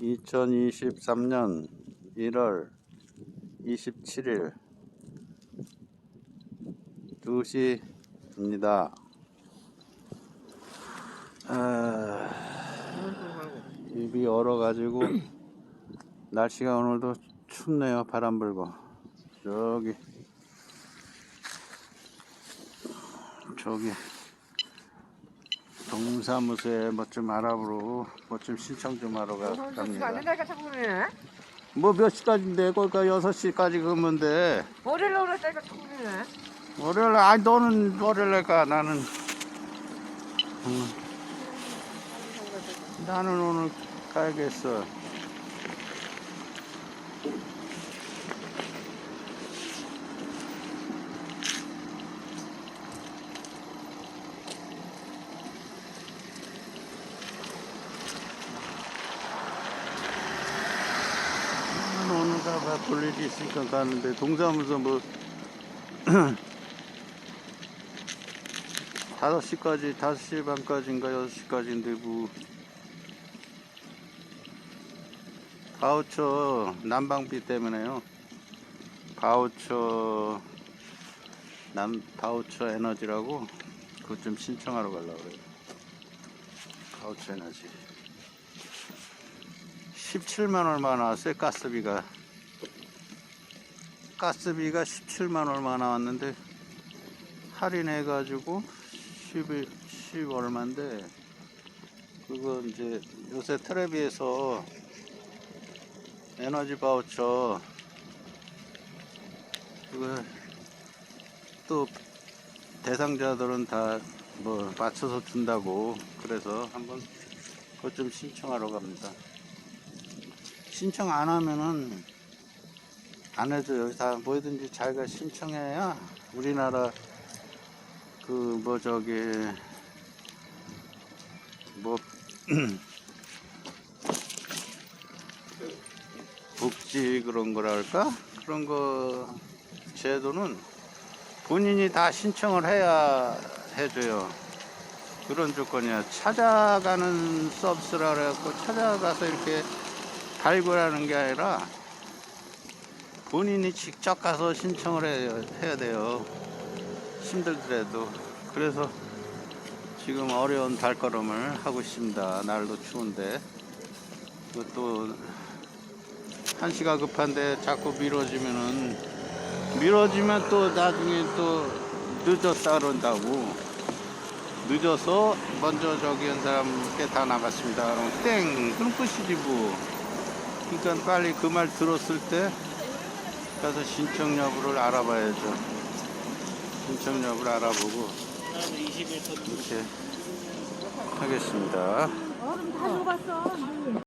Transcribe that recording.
2023년 1월 27일 2시입니다. 아, 입이 얼어가지고 날씨가 오늘도 춥네요. 바람 불고 저기 저기 동사무소에 뭐 좀 알아보러 뭐 좀 신청 좀 하러 가- 안 갑니다. 된다니까 자꾸 그러네. 뭐 몇 시까지인데 거기가 6시까지 그러면 돼. 월요일 오라 니까 자꾸 그러네. 월요일 날 아니 너는 월요일에 가 나는 음, 나는 오늘 가야겠어. 가봐 볼 일이 있으니까 가는데 동사무소 뭐 다섯 시까지 다섯 시 반까지인가 여섯 시까지인데 뭐 바우처 난방비 때문에요. 바우처 남 바우처 에너지라고 그거 좀 신청하러 가려고 그래요. 바우처 에너지 17만 얼마 나왔어요 가스비가 가스비가 17만 얼마 나왔는데 할인해 가지고 10, 10 얼마인데 그거 이제 요새 텔레비에서 에너지 바우처 그거 또 대상자들은 다 뭐 맞춰서 준다고 그래서 한번 그것 좀 신청하러 갑니다. 신청 안 하면은 안 해줘요. 다 뭐든지 자기가 신청해야 우리나라 그 뭐 저기 뭐 복지 그런 거랄까 그런 거 제도는 본인이 다 신청을 해야 해줘요. 그런 조건이야. 찾아가는 서비스라 그래갖고 찾아가서 이렇게 발굴하는 게 아니라 본인이 직접 가서 신청을 해야, 해야 돼요. 힘들더라도. 그래서 지금 어려운 발걸음을 하고 있습니다. 날도 추운데. 그것도 한시가 급한데 자꾸 미뤄지면은 미뤄지면 또 나중에 또 늦었다 그런다고 늦어서 먼저 저기 한 사람께 다 나갔습니다. 그럼 땡! 그럼 끝이지 뭐. 그러니까 빨리 그 말 들었을 때 가서 신청 여부를 알아봐야죠. 신청 여부를 알아보고 이렇게 하겠습니다. 녹았어.